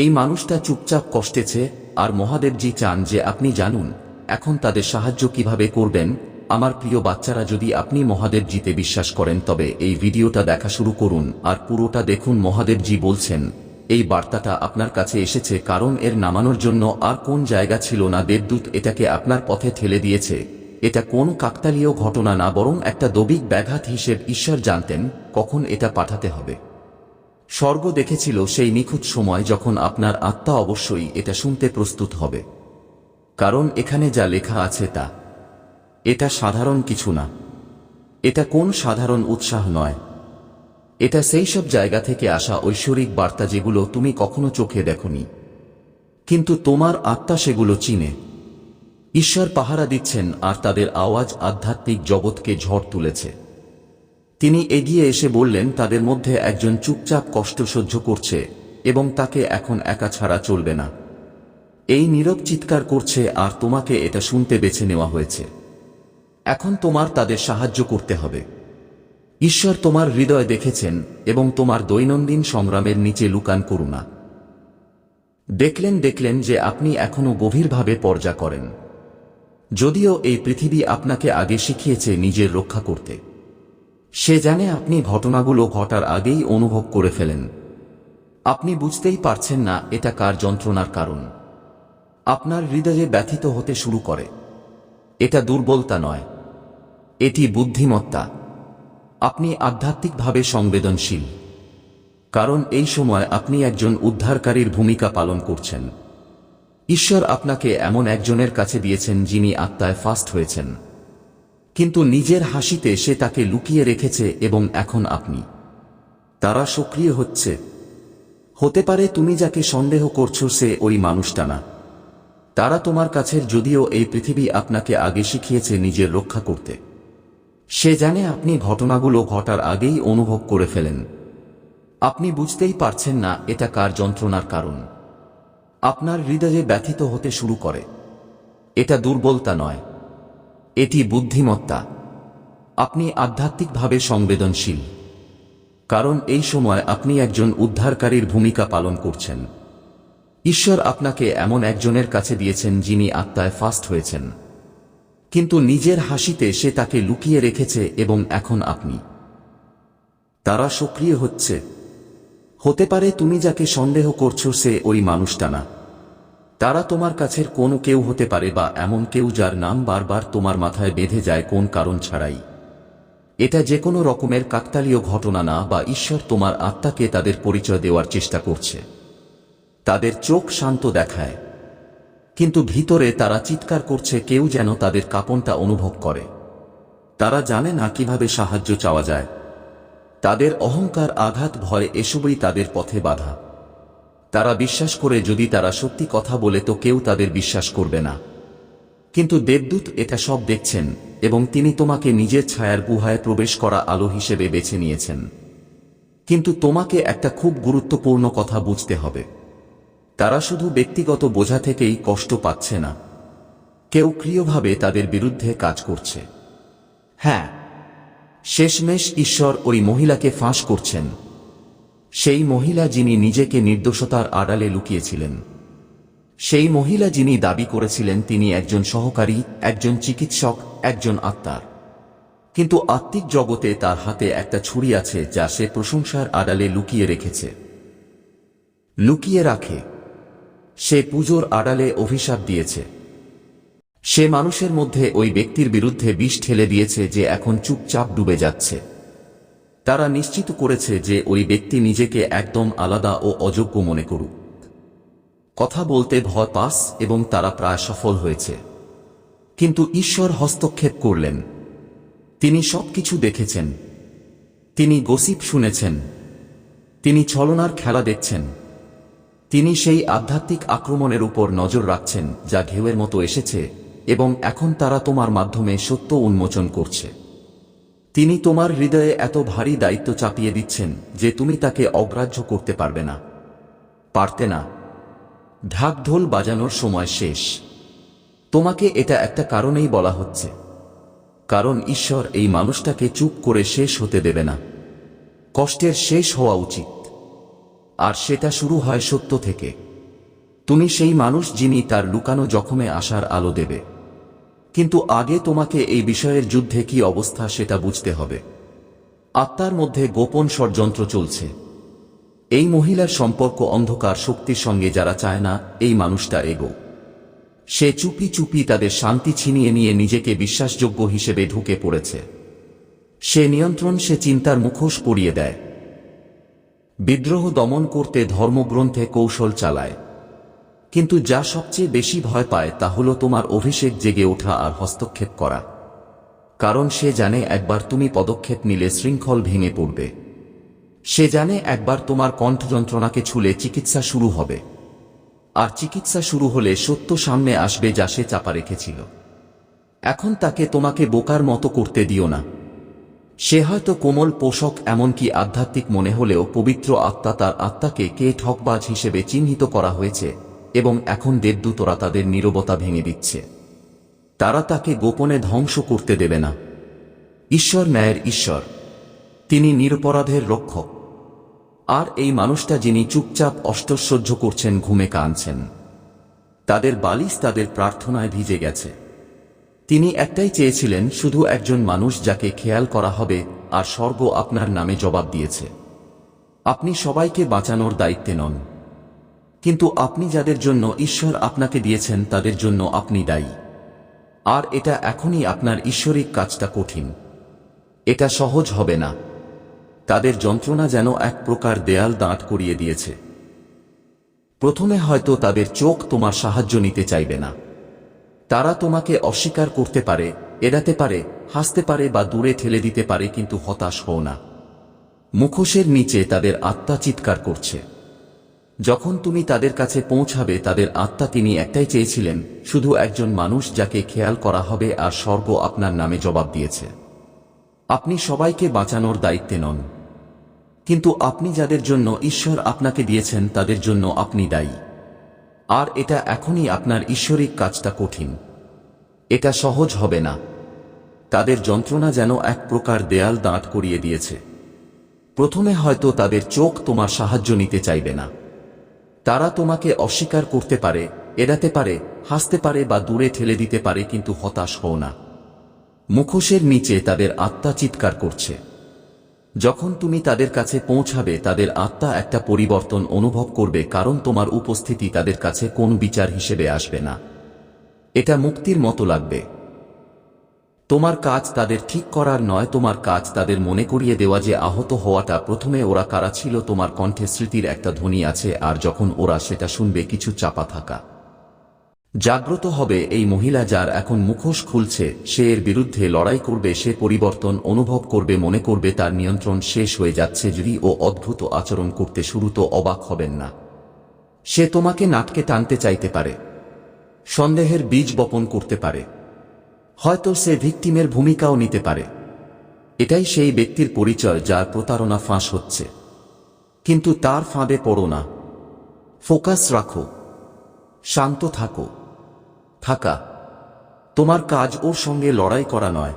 এই মানুষটা চুপচাপ কষ্টেছে, আর মহাদেবজি চান যে আপনি জানুন, এখন তাদের সাহায্য কীভাবে করবেন? আমার প্রিয় বাচ্চারা, যদি আপনি মহাদেবজিতে বিশ্বাস করেন, তবে এই ভিডিওটা দেখা শুরু করুন, আর পুরোটা দেখুন। মহাদেবজি বলছেন, এই বার্তাটা আপনার কাছে এসেছে, কারণ এর নামানোর জন্য আর কোন জায়গা ছিল না। দেবদূত এটাকে আপনার পথে ঠেলে দিয়েছে। এটা কোন কাকতালীয় ঘটনা না, বরং একটা দবিক ব্যাঘাত হিসেব ঈশ্বর জানতেন, কখন এটা পাঠাতে হবে। স্বর্গ দেখেছিল সেই নিখুঁত সময় যখন আপনার আত্মা অবশ্যই এটা শুনতে প্রস্তুত হবে। কারণ এখানে যা লেখা আছে তা। এটা সাধারণ কিছু না। এটা কোন সাধারণ উৎসাহ নয়। এটা সেই সব জায়গা থেকে আসা ঐশ্বরিক বার্তা যেগুলো তুমি কখনো চোখে দেখনি। কিন্তু তোমার আত্মা সেগুলো চিনে। ঈশ্বর পাহারা দিচ্ছেন আর তাদের আওয়াজ আধ্যাত্মিক জগৎকে ঝড় তুলেছে। তিনি এগিয়ে এসে বললেন, তাদের মধ্যে একজন চুপচাপ কষ্ট সহ্য করছে এবং তাকে এখন একা ছাড়া চলবে না। এই নীরব চিৎকার করছে আর তোমাকে এটা শুনতে বেছে নেওয়া হয়েছে। এখন তোমার তাদের সাহায্য করতে হবে। ঈশ্বর তোমার হৃদয় দেখেছেন এবং তোমার দৈনন্দিন সংগ্রামের নিচে লুকান করুণা দেখলেন দেখলেন যে আপনি এখনও গভীরভাবে পর্যা করেন। যদিও এই পৃথিবী আপনাকে আগে শিখিয়েছে নিজের রক্ষা করতে। সে জানে আপনি ঘটনাগুলো ঘটার আগেই অনুভব করে ফেলেন। আপনি বুঝতেই পারছেন না এটা কার যন্ত্রণার কারণ। আপনার হৃদয়ে ব্যথিত হতে শুরু করে। এটা দুর্বলতা নয়। এটি বুদ্ধিমত্তা। আপনি আধ্যাত্মিকভাবে সংবেদনশীল। কারণ এই সময় আপনি একজন উদ্ধারকারীর ভূমিকা পালন করছেন। ঈশ্বর আপনাকে এমন একজনের কাছে দিয়েছেন যিনি আত্মায় ফাস্ট হয়েছেন। কিন্তু নিজের হাসিতে সে তাকে লুকিয়ে রেখেছে এবং এখন আপনি। তারা সক্রিয় হচ্ছে। হতে পারে তুমি যাকে সন্দেহ করছ সে ওই মানুষটা না। তারা তোমার কাছের যদিও এই পৃথিবী আপনাকে আগে শিখিয়েছে নিজের রক্ষা করতে। সে জানে আপনি ঘটনাগুলো ঘটার আগেই অনুভব করে ফেলেন। আপনি বুঝতেই পারছেন না এটা কার যন্ত্রণার কারণ। আপনার হৃদয়ে ব্যথিত হতে শুরু করে। এটা দুর্বলতা নয়। এটি বুদ্ধিমত্তা। আপনি আধ্যাত্মিকভাবে সংবেদনশীল। কারণ এই সময় আপনি একজন উদ্ধারকারীর ভূমিকা পালন করছেন। ঈশ্বর আপনাকে এমন একজনের কাছে দিয়েছেন যিনি আত্মায় ফাস্ট হয়েছেন। কিন্তু নিজের হাসিতে সে তাকে লুকিয়ে রেখেছে এবং এখন আপনি। তারা সক্রিয় হচ্ছে। হতে পারে তুমি যাকে সন্দেহ করছ সে ওই মানুষটা না। তারা তোমার কাছের কোনো কেউ হতে পারে বা এমন কেউ যার নাম বারবার তোমার মাথায় বেঁধে যায় কোন কারণ ছাড়াই। এটা যে কোনো রকমের কাকতালীয় ঘটনা না বা ঈশ্বর তোমার আত্মাকে তাদের পরিচয় দেওয়ার চেষ্টা করছে। তাদের চোখ শান্ত দেখায়। কিন্তু ভিতরে তারা চিৎকার করছে কেউ যেন তাদের কাপনটা অনুভব করে। তারা জানে না কীভাবে সাহায্য চাওয়া যায়। তাদের অহংকার, আঘাত, ভয়, এসবই তাদের পথে বাধা। তারা বিশ্বাস করে যদি তারা সত্যি কথা বলে তো কেউ তাদের বিশ্বাস করবে না। কিন্তু দেবদূত এটা সব দেখছেন এবং তিনি তোমাকে নিজের ছায়ার গুহায় প্রবেশ করা আলো হিসেবে বেছে নিয়েছেন। কিন্তু তোমাকে একটা খুব গুরুত্বপূর্ণ কথা বুঝতে হবে। তারা শুধু ব্যক্তিগত বোঝা থেকেই কষ্ট পাচ্ছে না। কেউ ক্রিয়ভাবে তাদের বিরুদ্ধে কাজ করছে। হ্যাঁ শেষমেশ ঈশ্বর ওই মহিলাকে ফাঁস করছেন। সেই মহিলা যিনি নিজেকে নির্দোষতার আড়ালে লুকিয়েছিলেন। সেই মহিলা যিনি দাবি করেছিলেন, তিনি একজন সহকারী, একজন চিকিৎসক, একজন আত্মার। কিন্তু আত্মিক জগতে তার হাতে একটা ছুরি আছে, যা সে প্রশংসার আড়ালে লুকিয়ে রেখেছে। লুকিয়ে রাখে। সে পুজোর আড়ালে অভিশাপ দিয়েছে। সে মানুষের মধ্যে ওই ব্যক্তির বিরুদ্ধে বিষ ঠেলে দিয়েছে যে এখন চুপচাপ ডুবে যাচ্ছে। তারা নিশ্চিত করেছে যে ওই ব্যক্তি নিজেকে একদম আলাদা ও অযোগ্য মনে করুক। কথা বলতে ভয় পাস এবং তারা প্রায় সফল হয়েছে। কিন্তু ঈশ্বর হস্তক্ষেপ করলেন। তিনি সবকিছু দেখেছেন। তিনি গসিপ শুনেছেন। তিনি ছলনার খেলা দেখছেন। তিনি সেই আধ্যাত্মিক আক্রমণের উপর নজর রাখছেন যা ঢেউয়ের মতো এসেছে এবং এখন তারা তোমার মাধ্যমে সত্য উন্মোচন করছে। তিনি তোমার হৃদয়ে এত ভারী দায়িত্ব চাপিয়ে দিচ্ছেন যে তুমি তাকে অগ্রাহ্য করতে পারবে না। পারতে না। ঢাকঢোল বাজানোর সময় শেষ। তোমাকে এটা একটা কারণেই বলা হচ্ছে। কারণ ঈশ্বর এই মানুষটাকে চুপ করে শেষ হতে দেবে না। কষ্টের শেষ হওয়া উচিত। আর সেটা শুরু হয় সত্য থেকে। তুমি সেই মানুষ যিনি তার লুকানো জখমে আসার আলো দেবে। কিন্তু আগে তোমাকে এই বিষয়ের যুদ্ধে কি অবস্থা সেটা বুঝতে হবে। আত্মার মধ্যে গোপন ষড়যন্ত্র চলছে। এই মহিলার সম্পর্ক অন্ধকার শক্তির সঙ্গে যারা চায় না, এই মানুষটা এগো। সে চুপি চুপি তাদের শান্তি ছিনিয়ে নিয়ে নিজেকে বিশ্বাসযোগ্য হিসেবে ঢুকে পড়েছে। সে নিয়ন্ত্রণ সে চিন্তার মুখোশ পরিয়ে দেয়। বিদ্রোহ দমন করতে ধর্মগ্রন্থে কৌশল চালায়। কিন্তু যা সবচেয়ে বেশি ভয় পায় তা হল তোমার অভিষেক জেগে ওঠা আর হস্তক্ষেপ করা। কারণ সে জানে একবার তুমি পদক্ষেপ নিলে শৃঙ্খল ভেঙে পড়বে। সে জানে একবার তোমার কণ্ঠ যন্ত্রণাকে ছুলে চিকিৎসা শুরু হবে। আর চিকিৎসা শুরু হলে সত্য সামনে আসবে যা সে চাপা রেখেছিল। এখন তাকে তোমাকে বোকার মতো করতে দিও না। সে হয়তো কোমল পোষক এমনকি আধ্যাত্মিক মনে হলেও পবিত্র আত্মা তার আত্মাকে কে ঠকবাজ হিসেবে চিহ্নিত করা হয়েছে। এবং এখন দেবদূতরা তাদের নীরবতা ভেঙে দিচ্ছে। তারা তাকে গোপনে ধ্বংস করতে দেবে না। ঈশ্বর ন্যায়ের ঈশ্বর। তিনি নিরপরাধের রক্ষক। আর এই মানুষটা যিনি চুপচাপ অষ্টসহ্য করছেন, ঘুমে কাঁদছেন। তাদের বালিশ তাদের প্রার্থনায় ভিজে গেছে। তিনি একটাই চেয়েছিলেন, শুধু একজন মানুষ যাকে খেয়াল করা হবে, আর স্বর্গ আপনার নামে জবাব দিয়েছে। আপনি সবাইকে বাঁচানোর দায়িত্বে নন। কিন্তু আপনি যাদের জন্য ঈশ্বর আপনাকে দিয়েছেন, তাদের জন্য আপনি দায়ী। আর এটা এখনই আপনার ঈশ্বরিক কাজটা কঠিন। এটা সহজ হবে না। তাদের যন্ত্রণা যেন এক প্রকার দেয়াল দাঁত করিয়ে দিয়েছে। প্রথমে হয়তো তাদের চোখ তোমার সাহায্য নিতে চাইবে না। তারা তোমাকে অস্বীকার করতে পারে, এড়াতে পারে, হাসতে পারে বা দূরে ঠেলে দিতে পারে, কিন্তু হতাশ হও না। মুখোশের নিচে তাদের আত্মা চিৎকার করছে। যখন তুমি তাদের কাছে পৌঁছাবে, তাদের আত্মা তিনি একটাই চেয়েছিলেন, শুধু একজন মানুষ যাকে খেয়াল করা হবে আর স্বর্গ আপনার নামে জবাব দিয়েছে। আপনি সবাইকে বাঁচানোর দায়িত্বে নন। কিন্তু আপনি যাদের জন্য ঈশ্বর আপনাকে দিয়েছেন, তাদের জন্য আপনি দায়ী। আর এটা এখনই আপনার ঈশ্বরিক কাজটা কঠিন। এটা সহজ হবে না। তাদের যন্ত্রণা যেন এক প্রকার দেয়াল দাঁত করিয়ে দিয়েছে। প্রথমে হয়তো তাদের চোখ তোমার সাহায্য নিতে চাইবে না। তারা তোমাকে অস্বীকার করতে পারে, এড়াতে পারে, হাসতে পারে বা দূরে ঠেলে দিতে পারে কিন্তু হতাশ হও না। মুখোশের নিচে তাদের আত্মা চিৎকার করছে। যখন তুমি তাদের কাছে পৌঁছাবে, তাদের আত্মা একটা পরিবর্তন অনুভব করবে কারণ তোমার উপস্থিতি তাদের কাছে কোন বিচার হিসেবে আসবে না। এটা মুক্তির মতো লাগবে। তোমার কাজ তাদের ঠিক করার নয়, তোমার কাজ তাদের মনে করিয়ে দেওয়া যে আহত হওয়াটা প্রথমে ওরা কারা ছিল, তোমার কণ্ঠে স্মৃতির একটা ধ্বনি আছে, আর যখন ওরা সেটা শুনবে কিছু চাপা থাকা। জাগ্রত হবে এই মহিলা যার এখন মুখোশ খুলছে, সে এর বিরুদ্ধে লড়াই করবে, সে পরিবর্তন অনুভব করবে, মনে করবে তার নিয়ন্ত্রণ শেষ হয়ে যাচ্ছে, যদি ও অদ্ভুত আচরণ করতে শুরু তো অবাক হবেন না। সে তোমাকে নাটকে টানতে চাইতে পারে, সন্দেহের বীজ বপন করতে পারে। হয়তো সে ভিকটিমের ভূমিকাও নিতে পারে। এটাই সেই ব্যক্তির পরিচয় যার প্রতারণা ফাঁস হচ্ছে। কিন্তু তার ফাঁদে পড়ো না। ফোকাস রাখো। শান্ত থাকো। থাকা। তোমার কাজ ওর সঙ্গে লড়াই করা নয়।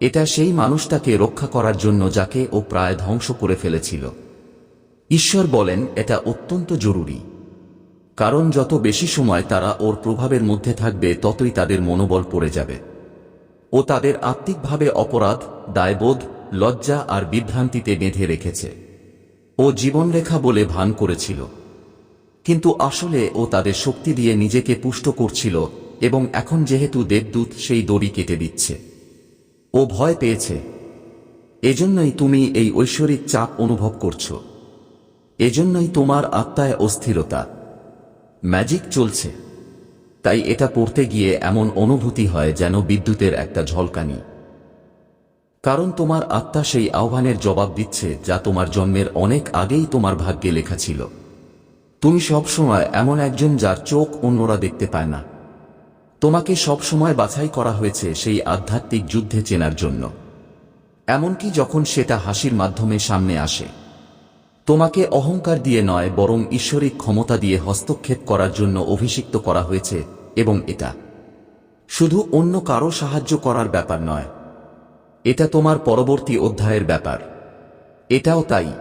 এটা সেই মানুষটাকে রক্ষা করার জন্য যাকে ও প্রায় ধ্বংস করে ফেলেছিল। ঈশ্বর বলেন, এটা অত্যন্ত জরুরি। কারণ যত বেশি সময় তারা ওর প্রভাবের মধ্যে থাকবে, ততই তাদের মনোবল পড়ে যাবে। ও তাদের আত্মিকভাবে অপরাধ, দায়বোধ, লজ্জা আর বিভ্রান্তিতে বেঁধে রেখেছে। ও জীবনরেখা বলে ভান করেছিল। কিন্তু আসলে ও তাদের শক্তি দিয়ে নিজেকে পুষ্ট করছিল এবং এখন যেহেতু দেবদূত সেই দড়ি কেটে দিচ্ছে। ও ভয় পেয়েছে। এজন্যই তুমি এই ঐশ্বরিক চাপ অনুভব করছ। এজন্যই তোমার আত্মায় অস্থিরতা। ম্যাজিক চলছে। তাই এটা পড়তে গিয়ে এমন অনুভূতি হয় যেন বিদ্যুতের একটা ঝলকানি। কারণ তোমার আত্মা সেই আহ্বানের জবাব দিচ্ছে যা তোমার জন্মের অনেক আগেই তোমার ভাগ্যে লেখা ছিল। তুমি সবসময় এমন একজন যার চোখ অন্যরা দেখতে পায় না। তোমাকে সবসময় বাছাই করা হয়েছে সেই আধ্যাত্মিক যুদ্ধে চেনার জন্য। এমনকি যখন সেটা হাসির মাধ্যমে সামনে আসে তোমাকে অহংকার দিয়ে নয়, বরং ঈশ্বরিক ক্ষমতা দিয়ে হস্তক্ষেপ করার জন্য অভিষিক্ত করা হয়েছে, এবং এটা শুধু অন্য কারও সাহায্য করার ব্যাপার নয়। এটা তোমার পরবর্তী অধ্যায়ের ব্যাপার। এটাও তাই।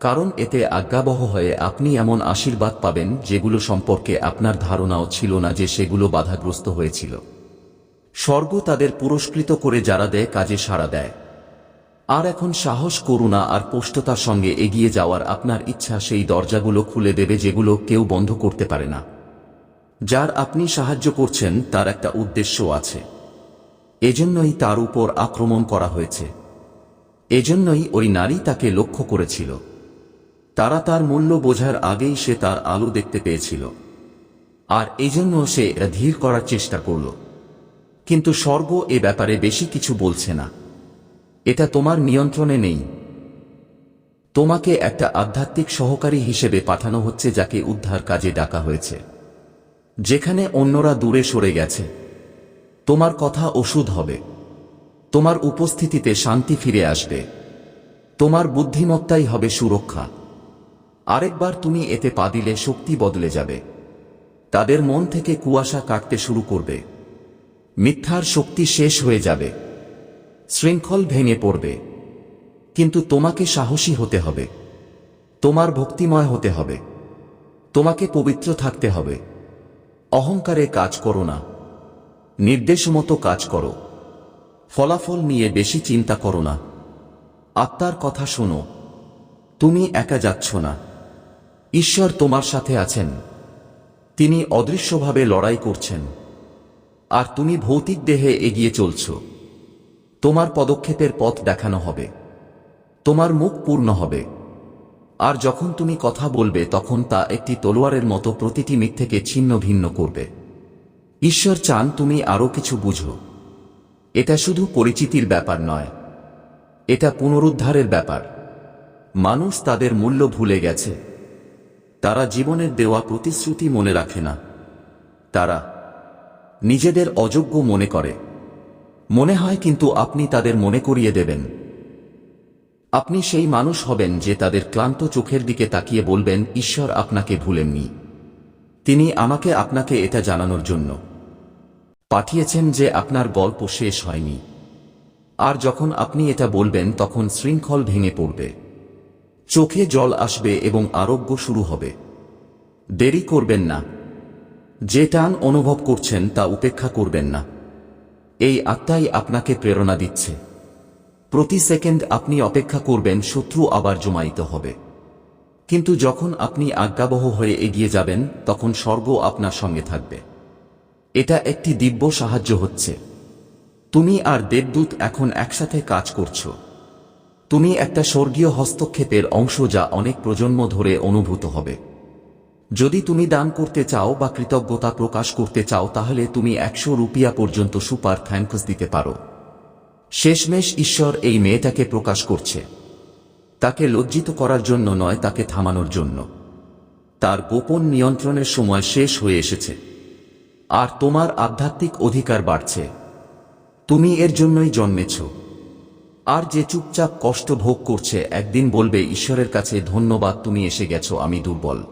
কারণ এতে আজ্ঞাবহ হয়ে আপনি এমন আশীর্বাদ পাবেন যেগুলো সম্পর্কে আপনার ধারণাও ছিল না যে সেগুলো বাধাগ্রস্ত হয়েছিল। স্বর্গ তাদের পুরস্কৃত করে যারা দেয়, কাজে সাড়া দেয়। আর এখন সাহস, করুণা আর পোষ্টতার সঙ্গে এগিয়ে যাওয়ার আপনার ইচ্ছা সেই দরজাগুলো খুলে দেবে যেগুলো কেউ বন্ধ করতে পারে না। যার আপনি সাহায্য করছেন, তার একটা উদ্দেশ্য আছে। এজন্যই তার উপর আক্রমণ করা হয়েছে। এজন্যই ওই নারী তাকে লক্ষ্য করেছিল। তারা তার মূল্য বোঝার আগেই সে তার আলো দেখতে পেয়েছিল। আর এজন্য সে ধীর করার চেষ্টা করল। কিন্তু স্বর্গ এ ব্যাপারে বেশি কিছু বলছে না। এটা তোমার নিয়ন্ত্রণে নেই। তোমাকে একটা আধ্যাত্মিক সহকারী হিসেবে পাঠানো হচ্ছে যাকে উদ্ধার কাজে ডাকা হয়েছে। যেখানে অন্যরা দূরে সরে গেছে। তোমার কথা ওষুধ হবে। তোমার উপস্থিতিতে শান্তি ফিরে আসবে। তোমার বুদ্ধিমত্তাই হবে সুরক্ষা। আরেকবার তুমি এতে পা দিলে শক্তি বদলে যাবে। তাদের মন থেকে কুয়াশা কাটতে শুরু করবে। মিথ্যার শক্তি শেষ হয়ে যাবে। শৃঙ্খল ভেঙে পড়বে। কিন্তু তোমাকে সাহসী হতে হবে। তোমার ভক্তিময় হতে হবে। তোমাকে পবিত্র থাকতে হবে। অহংকারে কাজ করো না। নির্দেশ মতো কাজ করো। ফলাফল নিয়ে বেশি চিন্তা করো না। আত্মার কথা শোনো। তুমি একা যাচ্ছ না। ঈশ্বর তোমার সাথে আছেন। তিনি অদৃশ্যভাবে লড়াই করছেন। আর তুমি ভৌতিক দেহে এগিয়ে চলছ। তোমার পদক্ষেপের পথ দেখানো হবে। তোমার মুখ পূর্ণ হবে। আর যখন তুমি কথা বলবে, তখন তা একটি তলোয়ারের মতো প্রতিটি মিথ্যেকে ছিন্ন ভিন্ন করবে। ঈশ্বর চান তুমি আরও কিছু বুঝো। এটা শুধু পরিচিতির ব্যাপার নয়। এটা পুনরুদ্ধারের ব্যাপার। মানুষ তাদের মূল্য ভুলে গেছে। তারা জীবনের দেওয়া প্রতিশ্রুতি মনে রাখে না। তারা নিজেদের অযোগ্য মনে করে। মনে হয় কিন্তু আপনি তাদের মনে করিয়ে দেবেন। আপনি সেই মানুষ হবেন যে তাদের ক্লান্ত চোখের দিকে তাকিয়ে বলবেন, ঈশ্বর আপনাকে ভুলেননি। তিনি আমাকে আপনাকে এটা জানানোর জন্য পাঠিয়েছেন যে আপনার গল্প শেষ হয়নি। আর যখন আপনি এটা বলবেন, তখন শৃঙ্খল ভেঙে পড়বে। চোখে জল আসবে এবং আরোগ্য শুরু হবে। দেরি করবেন না। যে টান অনুভব করছেন, তা উপেক্ষা করবেন না। এই আত্মাই আপনাকে প্রেরণা দিচ্ছে। প্রতি সেকেন্ড আপনি অপেক্ষা করবেন শত্রু আবার জমায়িত হবে। কিন্তু যখন আপনি আজ্ঞাবহ হয়ে এগিয়ে যাবেন, তখন স্বর্গ আপনার সঙ্গে থাকবে। এটা একটি দিব্য সাহায্য হচ্ছে। তুমি আর দেবদূত এখন একসাথে কাজ করছ। তুমি একটা স্বর্গীয় হস্তক্ষেপের অংশ যা অনেক প্রজন্ম ধরে অনুভূত হবে। যদি তুমি দান করতে চাও বা কৃতজ্ঞতা প্রকাশ করতে চাও, তাহলে তুমি একশো রুপিয়া পর্যন্ত সুপার থ্যাঙ্কস দিতে পারো। শেষমেশ ঈশ্বর এই মেয়েটাকে প্রকাশ করছে। তাকে লজ্জিত করার জন্য নয়, তাকে থামানোর জন্য। তার গোপন নিয়ন্ত্রণের সময় শেষ হয়ে এসেছে। আর তোমার আধ্যাত্মিক অধিকার বাড়ছে। তুমি এর জন্যই জন্মেছ। আর যে চুপচাপ কষ্ট ভোগ করছে, একদিন বলবে, ঈশ্বরের কাছে ধন্যবাদ, তুমি এসে গেছো, আমি দুর্বল।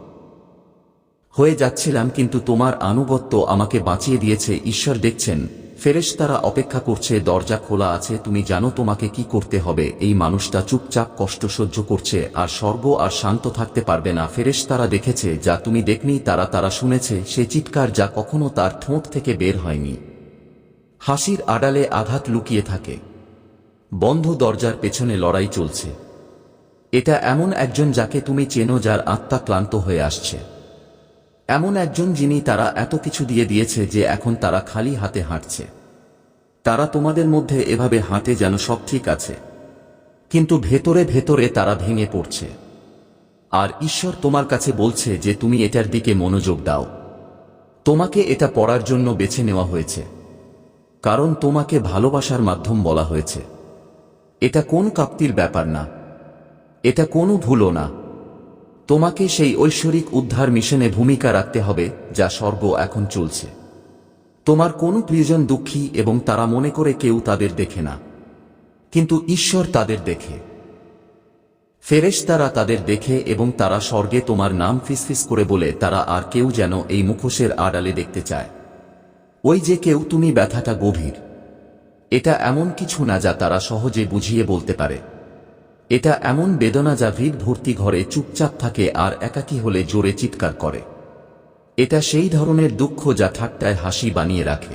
হয়ে যাচ্ছিলাম কিন্তু তোমার আনুগত্য আমাকে বাঁচিয়ে দিয়েছে, ঈশ্বর দেখছেন। ফেরেশতারা অপেক্ষা করছে, দরজা খোলা আছে, তুমি জানো তোমাকে কি করতে হবে। এই মানুষটা চুপচাপ কষ্ট সহ্য করছে, আর স্বর্গ আর শান্ত থাকতে পারবে না। ফেরেশতারা দেখেছে, যা তুমি দেখনি, তারা তারা শুনেছে, সে চিৎকার যা কখনো তার ঠোঁট থেকে বের হয়নি। হাসির আড়ালে আঘাত লুকিয়ে থাকে। বন্ধ দরজার পেছনে লড়াই চলছে। এটা এমন একজন যাকে তুমি চেনো, যার আত্মা ক্লান্ত হয়ে আসছে। এমন একজন যিনি তারা এত কিছু দিয়ে দিয়েছে যে এখন তারা খালি হাতে হাঁটছে। তারা তোমাদের মধ্যে এভাবে হাঁটে যেন সব ঠিক আছে। কিন্তু ভেতরে ভেতরে তারা ভেঙে পড়ছে। আর ঈশ্বর তোমার কাছে বলছে যে তুমি এটার দিকে মনোযোগ দাও। তোমাকে এটা পড়ার জন্য বেছে নেওয়া হয়েছে। কারণ তোমাকে ভালোবাসার মাধ্যম বলা হয়েছে। এটা কোন কাপ্তির ব্যাপার না। এটা কোনো ভুলও না। তোমাকে সেই ঐশ্বরিক উদ্ধার মিশনে ভূমিকা রাখতে হবে, যা স্বর্গ এখন চলছে। তোমার কোনো প্রিয়জন দুঃখী এবং তারা মনে করে কেউ তাদের দেখে না। কিন্তু ঈশ্বর তাদের দেখে। ফেরেশ তারা তাদের দেখে এবং তারা স্বর্গে তোমার নাম ফিসফিস করে বলে, তারা আর কেউ যেন এই মুখোশের আড়ালে দেখতে চায়। ওই যে কেউ, তুমি ব্যথাটা গভীর। এটা এমন কিছু না যা তারা সহজে বুঝিয়ে বলতে পারে। এটা এমন বেদনা যা ভিড় ভর্তি ঘরে চুপচাপ থাকে আর একাকী হলে জোরে চিৎকার করে। এটা সেই ধরনের দুঃখ যা ঠাট্টায় হাসি বানিয়ে রাখে।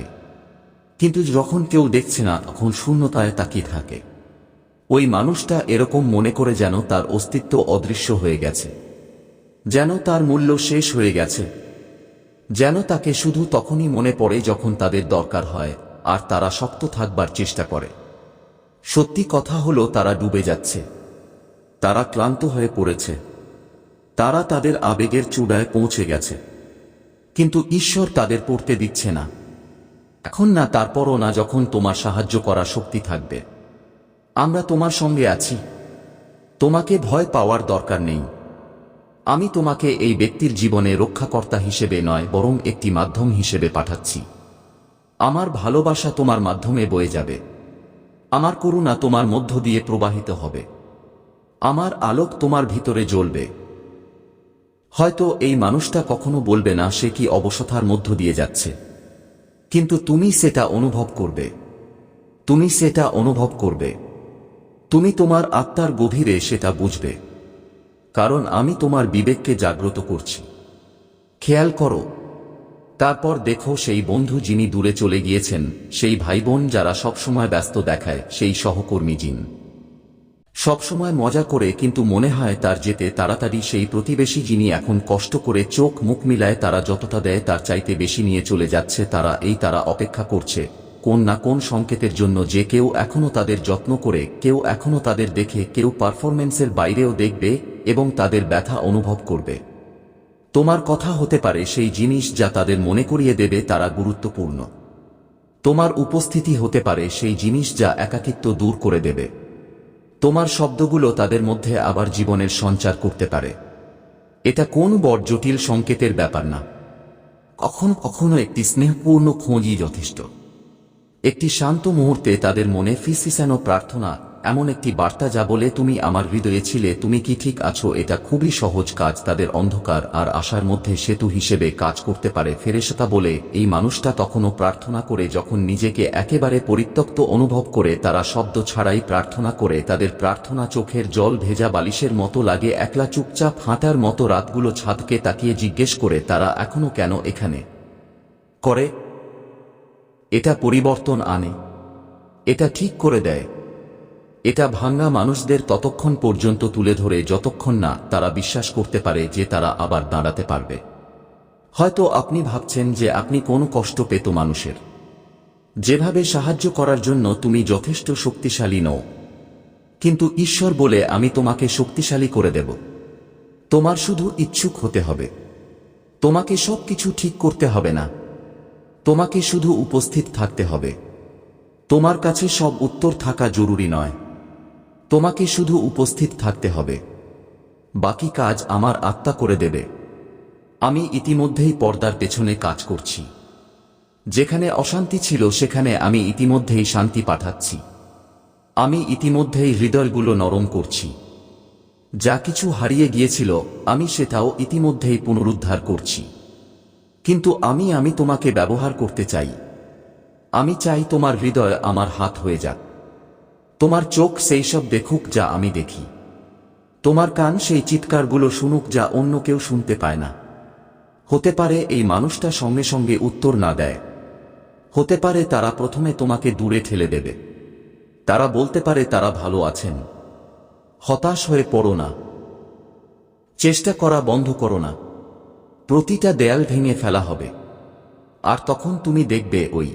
কিন্তু যখন কেউ দেখছে না, তখন শূন্যতায় তাকিয়ে থাকে। ওই মানুষটা এরকম মনে করে যেন তার অস্তিত্ব অদৃশ্য হয়ে গেছে। যেন তার মূল্য শেষ হয়ে গেছে। যেন তাকে শুধু তখনই মনে পড়ে যখন তাদের দরকার হয়, আর তারা শক্ত থাকবার চেষ্টা করে। সত্যি কথা হলো, তারা ডুবে যাচ্ছে। তারা ক্লান্ত হয়ে পড়েছে। তারা তাদের আবেগের চূড়ায় পৌঁছে গেছে। কিন্তু ঈশ্বর তাদের পড়তে দিচ্ছে না। এখন না, তারপরও না যখন তোমার সাহায্য করা শক্তি থাকবে। আমরা তোমার সঙ্গে আছি। তোমাকে ভয় পাওয়ার দরকার নেই। আমি তোমাকে এই ব্যক্তির জীবনে রক্ষাকর্তা হিসেবে নয়, বরং একটি মাধ্যম হিসেবে পাঠাচ্ছি। আমার ভালোবাসা তোমার মাধ্যমে বয়ে যাবে। আমার করুণা তোমার মধ্য দিয়ে প্রবাহিত হবে। আমার আলোক তোমার ভিতরে জ্বলবে। হয়তো এই মানুষটা কখনো বলবে না সে কি অবসথার মধ্য দিয়ে যাচ্ছে। কিন্তু তুমি সেটা অনুভব করবে। তুমি সেটা অনুভব করবে। তুমি তোমার আত্মার গভীরে সেটা বুঝবে। কারণ আমি তোমার বিবেককে জাগ্রত করছি। খেয়াল করো। তারপর দেখো সেই বন্ধু যিনি দূরে চলে গিয়েছেন, সেই ভাই যারা সবসময় ব্যস্ত দেখায়, সেই সহকর্মী জিন। সবসময় মজা করে কিন্তু মনে হয় তার যেতে তাড়াতাড়ি সেই প্রতিবেশী যিনি এখন কষ্ট করে চোখ মুখ মিলায় তারা যতটা দেয় তার চাইতে বেশি নিয়ে চলে যাচ্ছে তারা এই তারা অপেক্ষা করছে। কোন না কোন সংকেতের জন্য যে কেউ এখনও তাদের যত্ন করে, কেউ এখনও তাদের দেখে, কেউ পারফরমেন্সের বাইরেও দেখবে এবং তাদের ব্যথা অনুভব করবে। তোমার কথা হতে পারে সেই জিনিস যা তাদের মনে করিয়ে দেবে তারা গুরুত্বপূর্ণ। তোমার উপস্থিতি হতে পারে সেই জিনিস যা একাকিত্ব দূর করে দেবে। তোমার শব্দগুলো তাদের মধ্যে আবার জীবনের সঞ্চার করতে পারে। এটা কোন বড় জটিল সংকেতের ব্যাপার না। কখনো কখনো একটি স্নেহপূর্ণ খোঁজই যথেষ্ট। একটি শান্ত মুহূর্তে তাদের মনে ফিসিসানো প্রার্থনা এমন একটি বার্তা যা বলে তুমি আমার হৃদয়ে ছিলে, তুমি কি ঠিক আছো? এটা খুবই সহজ কাজ, তাদের অন্ধকার আর আশার মধ্যে সেতু হিসেবে কাজ করতে পারে, ফেরেশতা বলে, এই মানুষটা তখনও প্রার্থনা করে যখন নিজেকে একেবারে পরিত্যক্ত অনুভব করে, তারা শব্দ ছাড়াই প্রার্থনা করে, তাদের প্রার্থনা চোখের জল ভেজা বালিশের মতো লাগে, একলা চুপচাপ হাঁটার মতো রাতগুলো ছাদকে তাকিয়ে জিজ্ঞেস করে, তারা এখনও কেন এখানে? করে। এটা পরিবর্তন আনে। এটা ঠিক করে দেয়। এটা ভাঙ্গা মানুষদের ততক্ষণ পর্যন্ত তুলে ধরে যতক্ষণ না তারা বিশ্বাস করতে পারে যে তারা আবার দাঁড়াতে পারবে। হয়তো আপনি ভাবছেন যে আপনি কোনো কষ্ট পেত মানুষের। যেভাবে সাহায্য করার জন্য তুমি যথেষ্ট শক্তিশালী নও। কিন্তু ঈশ্বর বলে, আমি তোমাকে শক্তিশালী করে দেব। তোমার শুধু ইচ্ছুক হতে হবে। তোমাকে সবকিছু ঠিক করতে হবে না। তোমাকে শুধু উপস্থিত থাকতে হবে। তোমার কাছে সব উত্তর থাকা জরুরি নয়। তোমাকে শুধু উপস্থিত থাকতে হবে। বাকি কাজ আমার আত্মা করে দেবে। আমি ইতিমধ্যেই পর্দার পেছনে কাজ করছি। যেখানে অশান্তি ছিল, সেখানে আমি ইতিমধ্যেই শান্তি পাঠাচ্ছি। আমি ইতিমধ্যেই হৃদয়গুলো নরম করছি। যা কিছু হারিয়ে গিয়েছিল, আমি সেটাও ইতিমধ্যেই পুনরুদ্ধার করছি। কিন্তু আমি আমি তোমাকে ব্যবহার করতে চাই। আমি চাই তোমার হৃদয় আমার হাত হয়ে যাক। তোমার চোখ সেই সব দেখুক যা আমি দেখি। তোমার কান সেই চিৎকারগুলো শুনুক যা অন্য কেউ শুনতে পায় না। হতে পারে এই মানুষটা সঙ্গে সঙ্গে উত্তর না দেয়। হতে পারে তারা প্রথমে তোমাকে দূরে ঠেলে দেবে। তারা বলতে পারে তারা ভালো আছেন। হতাশ হয়ে পড়ো না। চেষ্টা করা বন্ধ করো না। প্রতিটা দেয়াল ভেঙে ফেলা হবে। আর তখন তুমি দেখবে ওই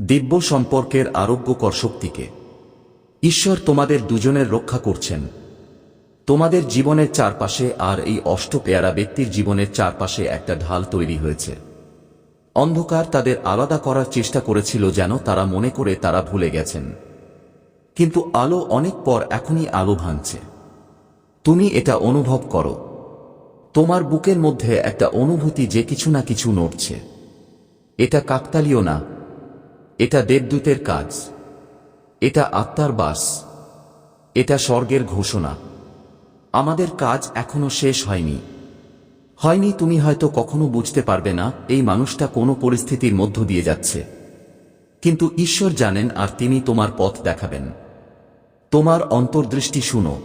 দিব্য সম্পর্কের আরোগ্যকর শক্তিকে। ঈশ্বর তোমাদের দুজনের রক্ষা করছেন। তোমাদের জীবনের চারপাশে আর এই অষ্ট পেয়ারা ব্যক্তির জীবনের চারপাশে একটা ঢাল তৈরি হয়েছে। অন্ধকার তাদের আলাদা করার চেষ্টা করেছিল যেন তারা মনে করে তারা ভুলে গেছেন। কিন্তু আলো অনেক পর এখনই আলো ভাঙছে। তুমি এটা অনুভব করো। তোমার বুকের মধ্যে একটা অনুভূতি যে কিছু না কিছু নড়ছে। এটা কাকতালীয় না। এটা দেবদূতের কাজ। এটা আত্মার বাস। এটা স্বর্গের ঘোষণা। আমাদের কাজ এখনও শেষ হয়নি। হয়নি তুমি হয়তো কখনো বুঝতে পারবে না, এই মানুষটা কোনো পরিস্থিতির মধ্য দিয়ে যাচ্ছে। কিন্তু ঈশ্বর জানেন আর তিনি তোমার পথ দেখাবেন। তোমার অন্তর্দৃষ্টি শুনো।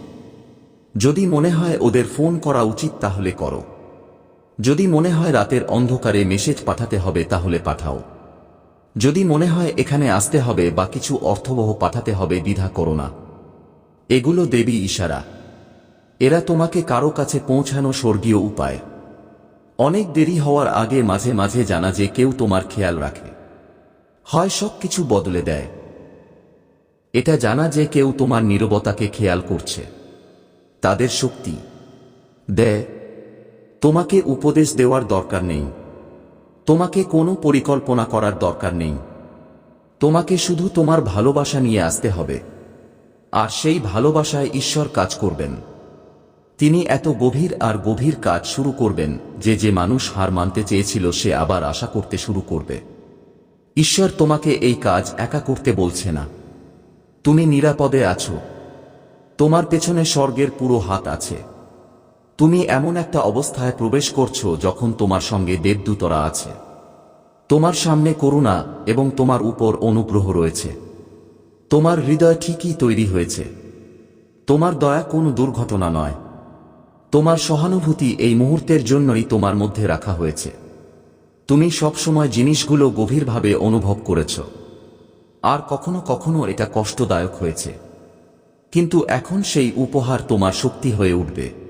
যদি মনে হয় ওদের ফোন করা উচিত তাহলে করো। যদি মনে হয় রাতের অন্ধকারে মেসেজ পাঠাতে হবে তাহলে পাঠাও। যদি মনে হয় এখানে আসতে হবে বা কিছু অর্থবহ পাঠাতে হবে, দ্বিধা করো না। এগুলো দেবী ইশারা। এরা তোমাকে কারও কাছে পৌঁছানো স্বর্গীয় উপায়। অনেক দেরি হওয়ার আগে মাঝে মাঝে জানা যে কেউ তোমার খেয়াল রাখে। হয় সব কিছু বদলে দেয়। এটা জানা যে কেউ তোমার নীরবতাকে খেয়াল করছে। তাদের শক্তি। দেয়। তোমাকে উপদেশ দেওয়ার দরকার নেই। তোমাকে কোনো পরিকল্পনা করার দরকার নেই। তোমাকে শুধু তোমার ভালোবাসা নিয়ে আসতে হবে। আর সেই ভালোবাসায় ঈশ্বর কাজ করবেন। তিনি এত গভীর আর গভীর কাজ শুরু করবেন যে যে মানুষ হার মানতে চেয়েছিল সে আবার আশা করতে শুরু করবে। ঈশ্বর তোমাকে এই কাজ একা করতে বলছে না। তুমি নিরাপদে আছো। তোমার পেছনে স্বর্গের পুরো হাত আছে। তুমি এমন একটা অবস্থায় প্রবেশ করছ যখন তোমার সঙ্গে দেবদূতরা আছে। তোমার সামনে করুণা এবং তোমার উপর অনুগ্রহ রয়েছে। তোমার হৃদয় ঠিকই তৈরি হয়েছে। তোমার দয়া কোনো দুর্ঘটনা নয়। তোমার সহানুভূতি এই মুহূর্তের জন্যই তোমার মধ্যে রাখা হয়েছে। তুমি সবসময় জিনিসগুলো গভীরভাবে অনুভব করেছ। আর কখনো কখনো এটা কষ্টদায়ক হয়েছে। কিন্তু এখন সেই উপহার তোমার শক্তি হয়ে উঠবে।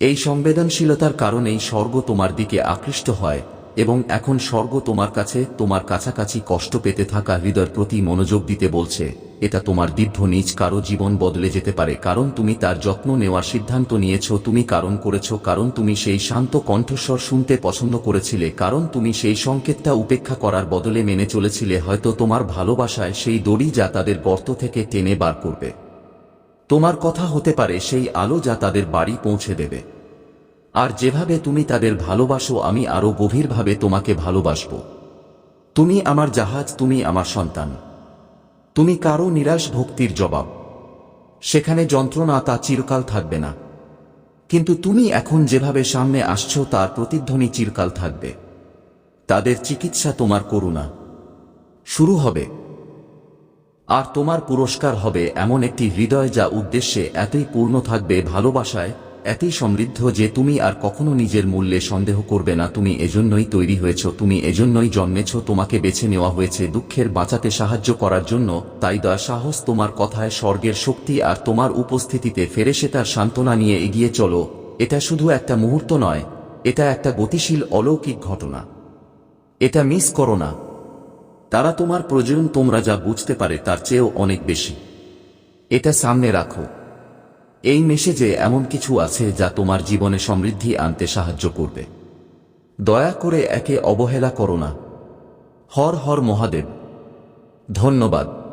এই সংবেদনশীলতার কারণেই স্বর্গ তোমার দিকে আকৃষ্ট হয়, এবং এখন স্বর্গ তোমার কাছে তোমার কাছাকাছি কষ্ট পেতে থাকা হৃদয়ের প্রতি মনোযোগ দিতে বলছে। এটা তোমার দিব্য নিজ কারও জীবন বদলে যেতে পারে, কারণ তুমি তার যত্ন নেওয়ার সিদ্ধান্ত নিয়েছ, তুমি কারণ করেছ, কারণ তুমি সেই শান্ত কণ্ঠস্বর শুনতে পছন্দ করেছিলে, কারণ তুমি সেই সংকেতটা উপেক্ষা করার বদলে মেনে চলেছিলে, হয়তো তোমার ভালোবাসায় সেই দড়ি যা তাদের গর্ত থেকে টেনে বার করবে। তোমার কথা হতে পারে সেই আলো যা তাদের বাড়ি পৌঁছে দেবে। আর যেভাবে তুমি তাদের ভালোবাসো, আমি আরও গভীরভাবে তোমাকে ভালোবাসব। তুমি আমার জাহাজ, তুমি আমার সন্তান। তুমি কারও নিরাশ ভক্তির জবাব। সেখানে যন্ত্রণা তা চিরকাল থাকবে না। কিন্তু তুমি এখন যেভাবে সামনে আসছো, তার প্রতিধ্বনি চিরকাল থাকবে। তাদের চিকিৎসা তোমার করুণা। শুরু হবে। আর তোমার পুরস্কার হবে এমন একটি হৃদয় যা উদ্দেশ্যে এতই পূর্ণ থাকবে ভালোবাসায়, এতই সমৃদ্ধ যে তুমি আর কখনো নিজের মূল্যে সন্দেহ করবে না। তুমি এজন্যই তৈরি হয়েছ, তুমি এজন্যই জন্মেছ, তোমাকে বেছে নেওয়া হয়েছে দুঃখের বাঁচাতে সাহায্য করার জন্য। তাই দয়া, সাহস তোমার কথায় স্বর্গের শক্তি আর তোমার উপস্থিতিতে ফেরে সে তার সান্ত্বনা নিয়ে এগিয়ে চলো। এটা শুধু একটা মুহূর্ত নয়, এটা একটা গতিশীল অলৌকিক ঘটনা। এটা মিস করো না। তারা তোমার প্রয়োজন, তোমরা যা বুঝতে পারে তার চেয়েও অনেক বেশি। এটা সামনে রাখো। এই মেসেজে এমন কিছু আছে যা তোমার জীবনে সমৃদ্ধি আনতে সাহায্য করবে। দয়া করে একে অবহেলা করো না। হর হর মহাদেব, ধন্যবাদ।